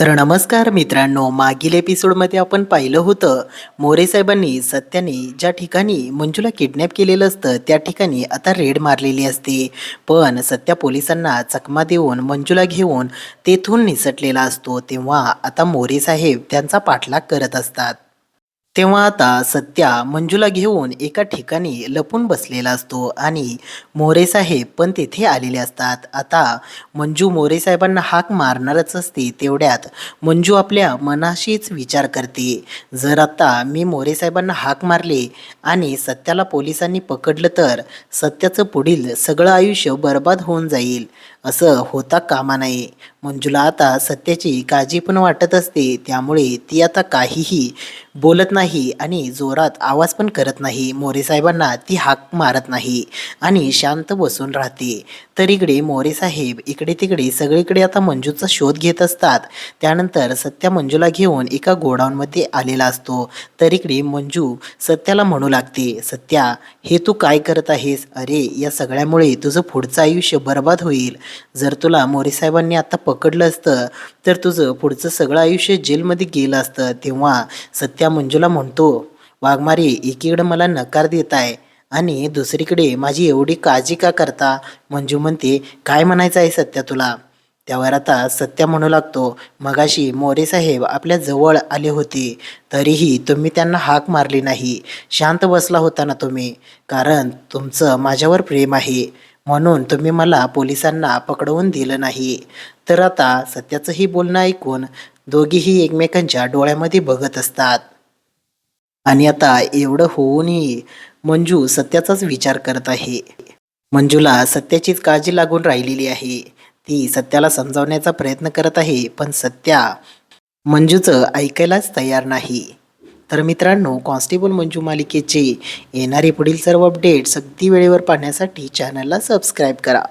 तर नमस्कार मित्रांनो मागील एपिसोडमध्ये आपण पाहिलं होतं मोरे साहेबांनी सत्याने ज्या ठिकाणी मंजूला किडनॅप केलेलं असतं त्या ठिकाणी आता रेड मारलेली असते. पण सत्या पोलिसांना चकमा देऊन मंजूला घेऊन तेथून निसटलेला असतो तेव्हा आता मोरे साहेब त्यांचा पाठलाग करत असतात. तेव्हा आता सत्या मंजूला घेऊन एका ठिकाणी लपून बसलेला असतो आणि मोरेसाहेब पण तेथे आलेले असतात. आता मंजू मोरे साहेबांना हाक मारणारच असते तेवढ्यात मंजू आपल्या मनाशीच विचार करते. जर आता मी मोरे साहेबांना हाक मारले आणि सत्याला पोलिसांनी पकडलं तर सत्याचं पुढील सगळं आयुष्य बर्बाद होऊन जाईल. असं होता कामा नये. मंजूला आता सत्याची काळजी पण वाटत असते. त्यामुळे ती आता काहीही बोलत नाही आणि जोरात आवाज पण करत नाही. मोरेसाहेबांना ती हाक मारत नाही आणि शांत बसून राहते. तर इकडे मोरेसाहेब इकडे तिकडे सगळीकडे आता मंजूचा शोध घेत असतात. त्यानंतर सत्या मंजूला घेऊन एका गोडाऊनमध्ये आलेला असतो. तर इकडे मंजू सत्याला म्हणू लागते सत्या हे तू काय करत आहेस? अरे या सगळ्यामुळे तुझं पुढचं आयुष्य बर्बाद होईल. जर तुला मोरे साहेबांनी आता पकडलं असतं तर तुझं पुढचं सगळं आयुष्य जेलमध्ये गेलं असतं तेव्हा सत्या मंजूला म्हणतो वाघमारे एकीकडं मला नकार देत आहे आणि दुसरीकडे माझी एवढी काळजी का करता? मंजू म्हणते काय म्हणायचं आहे सत्या तुला? त्यावर आता सत्या म्हणू लागतो मगाशी मोरे साहेब आपल्या जवळ आले होते तरीही तुम्ही त्यांना हाक मारली नाही. शांत बसला होता ना तुम्ही कारण तुमचं माझ्यावर प्रेम आहे. म्हणून तुम्ही मला पोलिसांना पकडवून दिलं नाही. तर आता सत्याचंही बोलणं ऐकून दोघीही एकमेकांच्या डोळ्यामध्ये बघत असतात. आणि आता एवढं होऊनही मंजू सत्याचाच विचार करत आहे. मंजूला सत्याचीच काळजी लागून राहिलेली आहे. ती सत्याला समजावण्याचा प्रयत्न करत आहे पण सत्या मंजूचं ऐकायलाच तयार नाही. तर मित्रांनो कॉन्स्टेबल मंजू मालिकेचे येणारे पुढील सर्व अपडेट्स अगदी वेळेवर पाहण्यासाठी चॅनलला सबस्क्राईब करा.